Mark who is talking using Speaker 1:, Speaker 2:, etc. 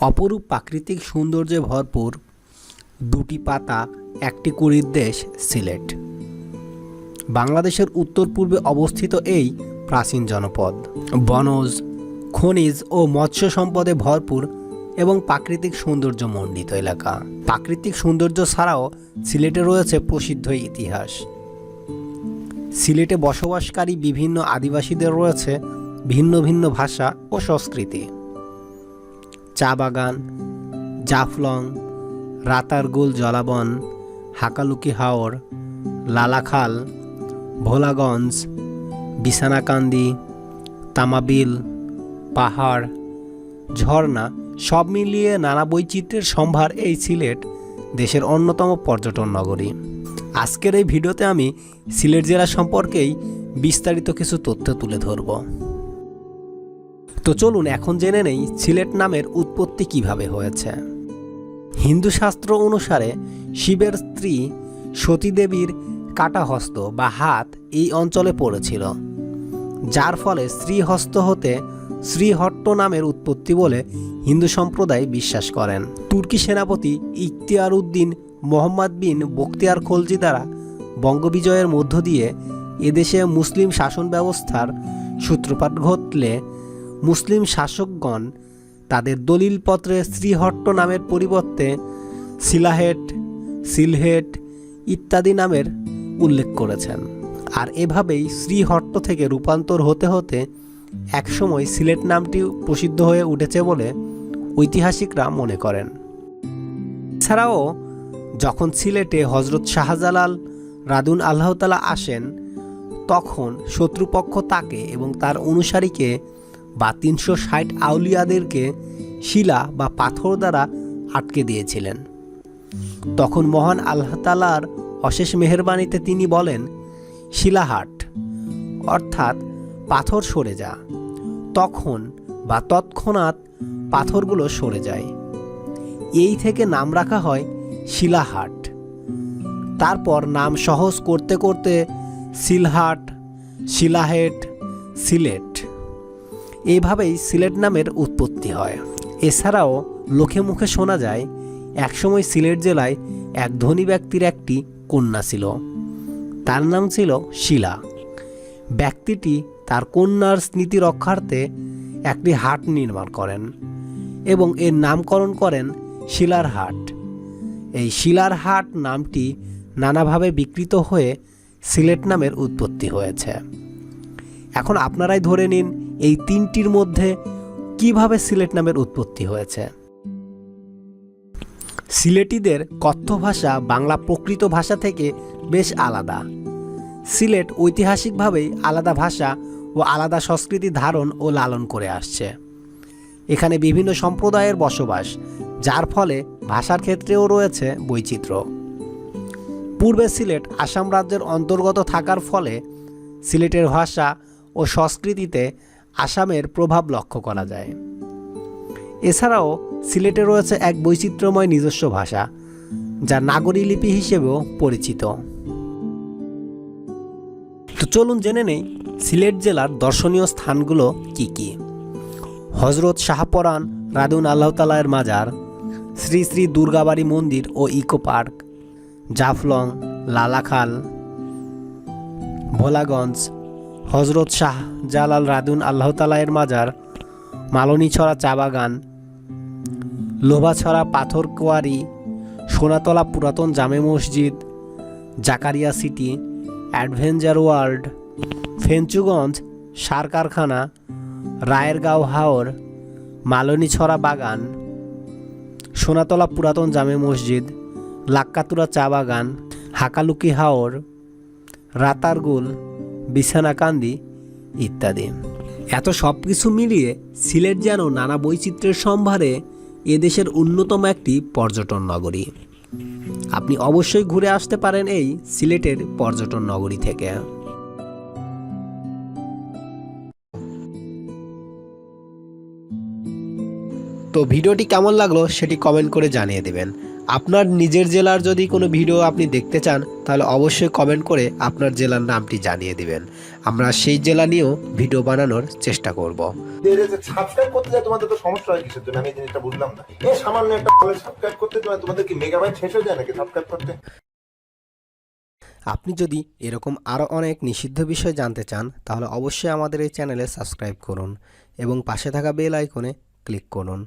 Speaker 1: অপরূপ প্রাকৃতিক সৌন্দর্যে ভরপুর দুটি পাতা, একটি কুড়ির দেশ, সিলেট। বাংলাদেশের উত্তর পূর্বে অবস্থিত এই প্রাচীন জনপদ। বনজ, খনিজ ও মৎস্য সম্পদে ভরপুর এবং প্রাকৃতিক সৌন্দর্য মণ্ডিত এলাকা। প্রাকৃতিক সৌন্দর্য ছাড়াও সিলেটে রয়েছে প্রসিদ্ধ ইতিহাস। সিলেটে বসবাসকারী বিভিন্ন আদিবাসীদের রয়েছে ভিন্ন ভিন্ন ভাষা ও সংস্কৃতি। চা বাগান, জাফলং রাতারগুল জলাবন, হাকালুকি হাওর, লালাখাল, ভোলাগঞ্জ, বিছানাকান্দি, তামাবিল, পাহাড়, ঝর্ণা সব মিলিয়ে নানা বৈচিত্র্যের সম্ভার এই সিলেট দেশের অন্যতম পর্যটন নগরী। আজকের এই ভিডিওতে আমি সিলেট জেলা সম্পর্কেই বিস্তারিত কিছু তথ্য তুলে ধরব। তো চলুন এখন জেনে নেই সিলেট নামের উৎপত্তি কীভাবে হয়েছে। হিন্দু শাস্ত্র অনুসারে শিবের স্ত্রী সতীদেবীর কাটা হস্ত বা হাত এই অঞ্চলে পড়েছিল, যার ফলে শ্রীহস্ত হতে শ্রীহট্ট নামের উৎপত্তি বলে হিন্দু সম্প্রদায় বিশ্বাস করেন। তুর্কি সেনাপতি ইখতিয়ার উদ্দিন মোহাম্মদ বিন বখতিয়ার খলজি দ্বারা বঙ্গবিজয়ের মধ্য দিয়ে এদেশে মুসলিম শাসন ব্যবস্থার সূত্রপাত ঘটলে মুসলিম শাসকগণ তাদের দলিলপত্রে শ্রীহট্ট নামের পরিবর্তে সিলাহেট, সিলহেট ইত্যাদি নামের উল্লেখ করেছেন। আর এভাবেই শ্রীহট্ট থেকে রূপান্তর হতে হতে একসময় সিলেট নামটি প্রসিদ্ধ হয়ে উঠেছে বলে ঐতিহাসিকরা মনে করেন। এছাড়াও যখন সিলেটে হজরত শাহজালাল রাদুন আল্লাহতালা আসেন, তখন শত্রুপক্ষ তাকে এবং তার অনুসারীকে বা তিনশো ষাট আউলিয়াদেরকে শিলা বা পাথর দ্বারা আটকে দিয়েছিলেন। তখন মহান আল্লাহ তালার অশেষ মেহরবানিতে তিনি বলেন শিলাহাট অর্থাৎ পাথর সরে যা। তখন বা তৎক্ষণাৎ পাথরগুলো সরে যায়। এই থেকে নাম রাখা হয় শিলাহাট তারপর নাম সহজ করতে করতে সিলহাট শিলাহেট সিলেট এইভাবেই সিলেট নামের উৎপত্তি হয়। এছাড়াও লোকে মুখে শোনা যায়, একসময় সিলেট জেলায় এক ধনী ব্যক্তির একটি কন্যা ছিল। তার নাম ছিল শিলা। ব্যক্তিটি তার কন্যার স্মৃতি রক্ষার্থে একটি হাট নির্মাণ করেন এবং এর নামকরণ করেন শিলার হাট। এই শিলার হাট নামটি নানাভাবে বিকৃত হয়ে সিলেট নামের উৎপত্তি হয়েছে। এখন আপনারাই ধরে নিন এই তিনটির মধ্যে কীভাবে সিলেট নামের উৎপত্তি হয়েছে? সিলেটিদের কথ্য ভাষা বাংলা প্রকৃত ভাষা থেকে বেশ আলাদা। সিলেট ঐতিহাসিকভাবেই আলাদা ভাষা ও আলাদা সংস্কৃতি ধারণ ও লালন করে আসছে। এখানে বিভিন্ন সম্প্রদায়ের বসবাস, যার ফলে ভাষার ক্ষেত্রেও রয়েছে বৈচিত্র্য। পূর্বে সিলেট আসাম রাজ্যের অন্তর্গত থাকার ফলে সিলেটের ভাষা ও সংস্কৃতিতে আসামের প্রভাব লক্ষ্য করা যায়। এছাড়াও সিলেটে রয়েছে এক বৈচিত্র্যময় নিজস্ব ভাষা, যা নাগরী লিপি হিসেবেও পরিচিত। তো চলুন জেনে নেই সিলেট জেলার দর্শনীয় স্থানগুলো কি কি। হজরত শাহপরান রাদুন আল্লাহ তালায়ের মাজার, শ্রী শ্রী দুর্গাবাড়ি মন্দির ও ইকো পার্ক, জাফলং, লালাখাল, ভোলাগঞ্জ হজরত শাহ জালাল রাদুন আল্লাহ তালায়ের মাজার মালনীছড়া চা বাগান লোভাছড়া পাথর কোয়ারি, সোনাতলা পুরাতন জামে মসজিদ, Zakaria city, adventure world, Fenchuganj, সার কারখানা, রায়েরগাঁও হাওর মালনীছড়া বাগান, সোনাতলা পুরাতন জামে মসজিদ, লাক্কাতুরা চা বাগান, হাকালুকি হাওর, রাতারগুল বিছানাকান্দি ইত্যাদি। এত সব কিছু মিলিয়ে সিলেট যেন নানা বৈচিত্র্যের সম্ভারে এদেশের অন্যতম একটি পর্যটন নগরী। আপনি অবশ্যই ঘুরে আসতে পারেন এই সিলেটের পর্যটন নগরী থেকে। তো ভিডিওটি কেমন লাগল সেটি কমেন্ট করে জানিয়ে দেবেন। আপনার নিজের জেলার যদি কোনো ভিডিও আপনি দেখতে চান তাহলে অবশ্যই কমেন্ট করে আপনার জেলার নামটি জানিয়ে দিবেন। আমরা সেই জেলা নিয়েও ভিডিও বানানোর চেষ্টা করব।
Speaker 2: সাবস্ক্রাইব করতে যায় তোমাদের তো সমস্যা হয় কিসের জন্য? আমি জিনিসটা বুঝলাম না। এই সামান্য একটা সাবস্ক্রাইব করতে তোমাদের কি মেগাবাইট শেষ হয়ে যায় নাকি সাবস্ক্রাইব করতে?
Speaker 1: আপনি যদি এরকম আরও অনেক নিষিদ্ধ বিষয় জানতে চান তাহলে অবশ্যই আমাদের এই চ্যানেলে সাবস্ক্রাইব করুন এবং পাশে থাকা বেল আইকনে ক্লিক করুন।